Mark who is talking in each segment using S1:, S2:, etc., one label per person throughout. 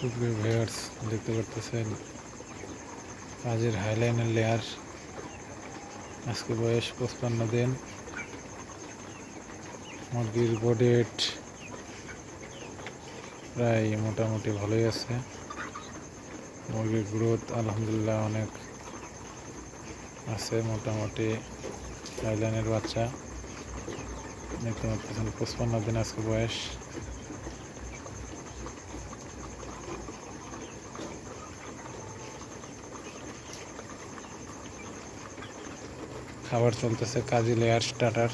S1: সুপ্রিয় ভিউয়ার্স দেখতে পারতেছেন, কাজের হাইলাইনের লেয়ার আজকে বয়স পঁচপান্ন দিন। মুরগির বডেট প্রায় মোটামুটি ভালোই আছে। মুরগির গ্রোথ আলহামদুলিল্লাহ অনেক আছে, মোটামুটি হাইলাইনের বাচ্চা। দেখতে পাচ্ছেন পঁচপান্ন দিন আজকে বয়স। খাবার চলতেছে, কাজী লেয়ার স্টার্টার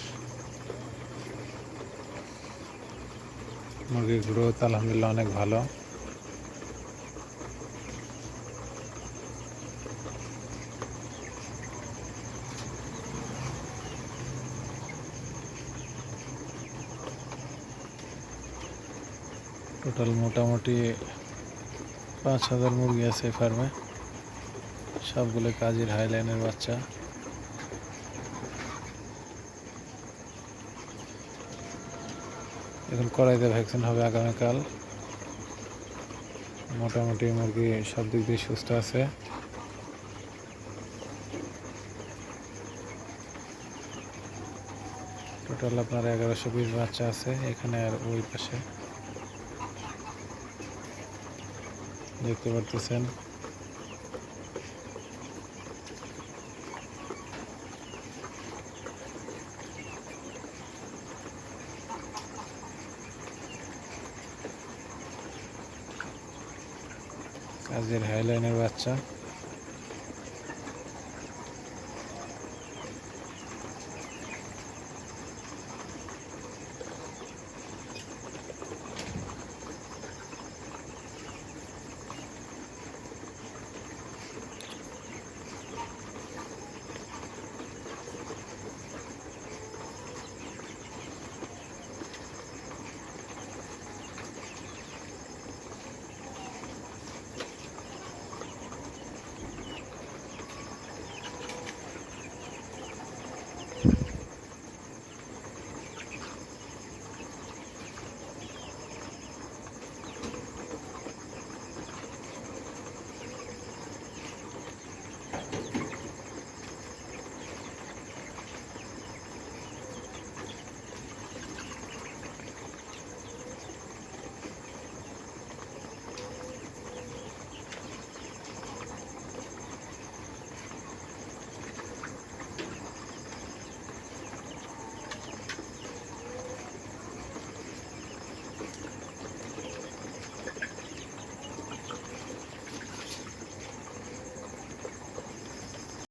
S1: মুরগির গ্রোথ আলহামদুলিল্লাহ অনেক ভালো। টোটাল মোটামুটি পাঁচ হাজার মুরগি আছে ফার্মে সবগুলো কাজের হাইলাইনের বাচ্চা। এখন কড়াইতে ভ্যাকসিন হবে আগামীকাল। মোটামুটি মুরগি সব দিক দিয়ে সুস্থ আছে। টোটাল আপনার এগারোশো বিশ বাচ্চা আছে এখানে আর ওই পাশে। দেখতে পারতেছেন। কাজের হাইলাইনের বাচ্চা।